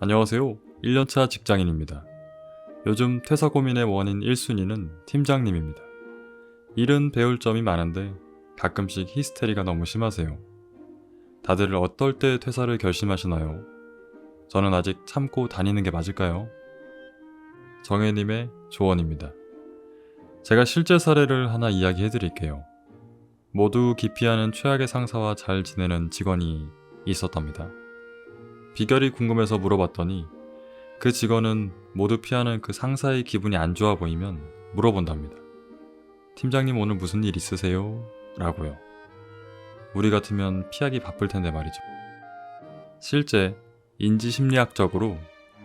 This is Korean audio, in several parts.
안녕하세요. 1년차 직장인입니다. 요즘 퇴사 고민의 원인 1순위는 팀장님입니다. 일은 배울 점이 많은데 가끔씩 히스테리가 너무 심하세요. 다들 어떨 때 퇴사를 결심하시나요? 저는 아직 참고 다니는 게 맞을까요? 정혜님의 조언입니다. 제가 실제 사례를 하나 이야기해 드릴게요. 모두 기피하는 최악의 상사와 잘 지내는 직원이 있었답니다. 비결이 궁금해서 물어봤더니 그 직원은 모두 피하는 그 상사의 기분이 안 좋아 보이면 물어본답니다. 팀장님 오늘 무슨 일 있으세요? 라고요. 우리 같으면 피하기 바쁠 텐데 말이죠. 실제 인지심리학적으로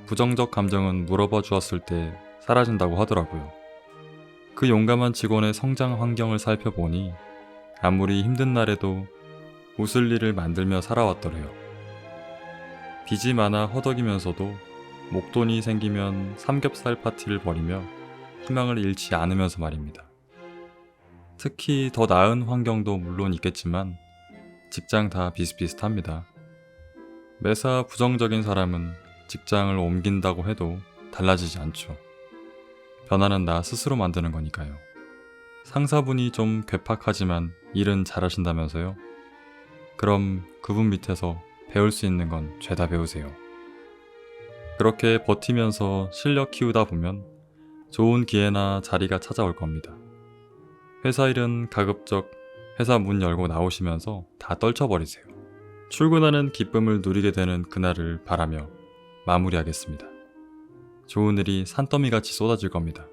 부정적 감정은 물어봐 주었을 때 사라진다고 하더라고요. 그 용감한 직원의 성장 환경을 살펴보니 아무리 힘든 날에도 웃을 일을 만들며 살아왔더래요. 빚이 많아 허덕이면서도 목돈이 생기면 삼겹살 파티를 벌이며 희망을 잃지 않으면서 말입니다. 특히 더 나은 환경도 물론 있겠지만 직장 다 비슷비슷합니다. 매사 부정적인 사람은 직장을 옮긴다고 해도 달라지지 않죠. 변화는 나 스스로 만드는 거니까요. 상사분이 좀 괴팍하지만 일은 잘하신다면서요? 그럼 그분 밑에서 배울 수 있는 건 죄다 배우세요. 그렇게 버티면서 실력 키우다 보면 좋은 기회나 자리가 찾아올 겁니다. 회사 일은 가급적 회사 문 열고 나오시면서 다 떨쳐버리세요. 출근하는 기쁨을 누리게 되는 그날을 바라며 마무리하겠습니다. 좋은 일이 산더미 같이 쏟아질 겁니다.